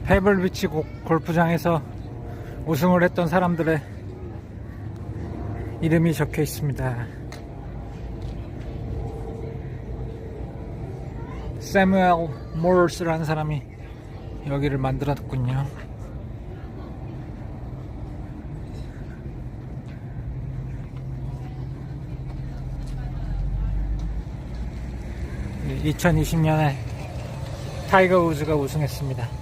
페블비치 고- 골프장에서 우승을 했던 사람들의 이름이 적혀 있습니다. 세무엘 모르스라는 사람이 여기를 만들었군요. 이 2020년에 타이거 우즈가 우승했습니다.